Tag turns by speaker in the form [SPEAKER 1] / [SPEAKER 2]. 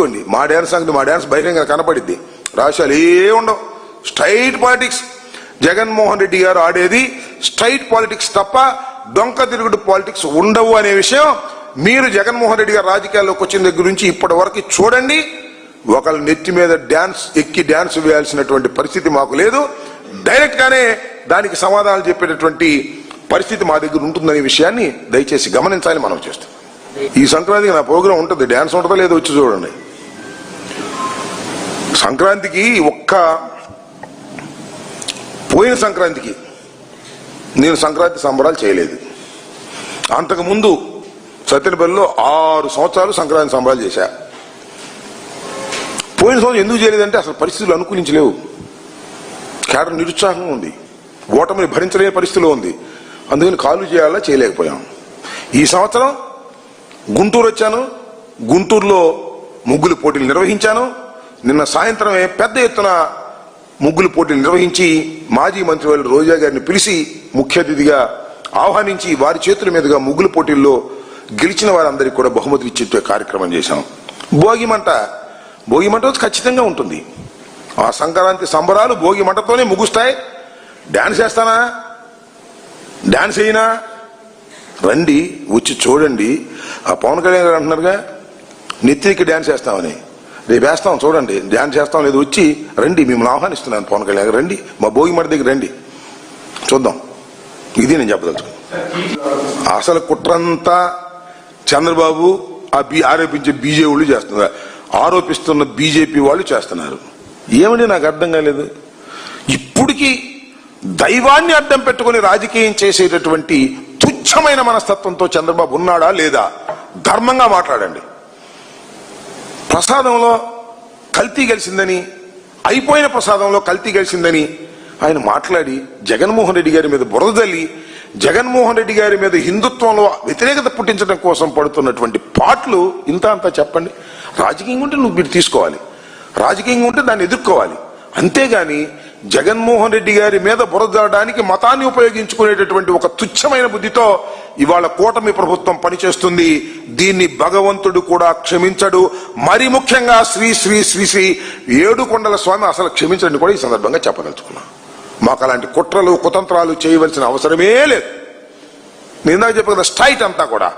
[SPEAKER 1] చూసుకోండి మా డ్యాన్స్ సంగతి మా డ్యాన్స్ బహిరంగ కనపడిద్ది. రాష్ట్రాలు ఏ ఉండవు. Straight politics. జగన్మోహన్ రెడ్డి గారు ఆడేది స్ట్రైట్ పాలిటిక్స్ తప్ప డొంక తిరుగుడు పాలిటిక్స్ ఉండవు అనే విషయం మీరు జగన్మోహన్ రెడ్డి గారు రాజకీయాల్లోకి వచ్చిన దగ్గర నుంచి ఇప్పటి వరకు చూడండి. ఒకళ్ళ నెత్తి మీద డ్యాన్స్ ఎక్కి డ్యాన్స్ వేయాల్సినటువంటి పరిస్థితి మాకు లేదు. డైరెక్ట్ గానే దానికి సమాధానాలు చెప్పేటటువంటి పరిస్థితి మా దగ్గర ఉంటుందనే విషయాన్ని దయచేసి గమనించాలని మనం చేస్తాం ఈ సంక్రాంతికి నా ప్రోగ్రాం ఉంటుంది. డ్యాన్స్ ఉంటుందో లేదో వచ్చి చూడండి. సంక్రాంతికి ఒక్క పోయిన సంక్రాంతికి నేను సంక్రాంతి సంబరాలు చేయలేదు. అంతకుముందు సత్యనపల్లిలో ఆరు సంవత్సరాలు సంక్రాంతి సంబరాలు చేశా. పోయిన సంవత్సరం ఎందుకు చేయలేదంటే అసలు పరిస్థితులు అనుకూలించలేవు. కేటర్ నిరుత్సాహంగా ఉంది. ఓటమిని భరించలేని పరిస్థితిలో ఉంది. అందుకని కాలు చేయాలా చేయలేకపోయాం. ఈ సంవత్సరం గుంటూరు వచ్చాను. గుంటూరులో ముగ్గులు పోటీలు నిర్వహించాను. నిన్న సాయంత్రమే పెద్ద ఎత్తున ముగ్గులు పోటీలు నిర్వహించి మాజీ మంత్రి వాళ్ళు రోజా గారిని పిలిచి ముఖ్య అతిథిగా ఆహ్వానించి వారి చేతుల మీదుగా ముగ్గుల పోటీల్లో గెలిచిన వారందరికీ కూడా బహుమతులు ఇచ్చే కార్యక్రమం చేశాం. భోగిమంట భోగిమంట ఖచ్చితంగా ఉంటుంది. ఆ సంక్రాంతి సంబరాలు భోగి మంటతోనే ముగుస్తాయి. డాన్స్ వేస్తానా డాన్స్ అయినా రండి వచ్చి చూడండి. ఆ పవన్ కళ్యాణ్ గారు అంటున్నారుగా నెత్తికి డ్యాన్స్ వేస్తామని రేపు వేస్తాం చూడండి. ధ్యానం చేస్తాం లేదు వచ్చి రండి మిమ్మల్ని ఆహ్వానిస్తున్నాను పవన్ కళ్యాణ్ రండి మా భోగిమడి దగ్గర రండి. చూద్దాం. ఇది నేను చెప్పదలుచుకున్నాను అసలు కుట్రంతా చంద్రబాబు ఆ ఆరోపించే బీజేపీ వాళ్ళు చేస్తున్నారు. ఆరోపిస్తున్న బీజేపీ వాళ్ళు చేస్తున్నారు. ఏమని నాకు అర్థం కాలేదు? ఇప్పటికీ దైవాన్ని అడ్డం పెట్టుకుని రాజకీయం చేసేటటువంటి తుచ్చమైన మనస్తత్వంతో చంద్రబాబు ఉన్నాడా లేదా? ధర్మంగా మాట్లాడండి. ప్రసాదంలో కల్తీ గెలిచిందని అయిపోయిన ప్రసాదంలో కల్తీ గెలిచిందని ఆయన మాట్లాడి జగన్మోహన్ రెడ్డి గారి మీద బురద తల్లి జగన్మోహన్ రెడ్డి గారి మీద హిందుత్వంలో వ్యతిరేకత పుట్టించడం కోసం పడుతున్నటువంటి పాటలు ఇంత అంతా చెప్పండి. రాజకీయంగా ఉంటే నువ్వు మీరు తీసుకోవాలి. రాజకీయంగా ఉంటే దాన్ని ఎదుర్కోవాలి. అంతేగాని జగన్మోహన్ రెడ్డి గారి మీద బురదడానికి మతాన్ని ఉపయోగించుకునేటటువంటి ఒక తుచ్చమైన బుద్ధితో ఇవాళ కూటమి ప్రభుత్వం పనిచేస్తుంది. దీన్ని భగవంతుడు కూడా క్షమించడు. మరి ముఖ్యంగా శ్రీ శ్రీ శ్రీ శ్రీ ఏడుకొండల స్వామి అసలు క్షమించడని కూడా ఈ సందర్భంగా చెప్పదలుచుకున్నా. మాకు అలాంటి కుట్రలు కుతంత్రాలు చేయవలసిన అవసరమే లేదు. నేను ఇందాక చెప్పిన స్ట్రైట్ అంతా కూడా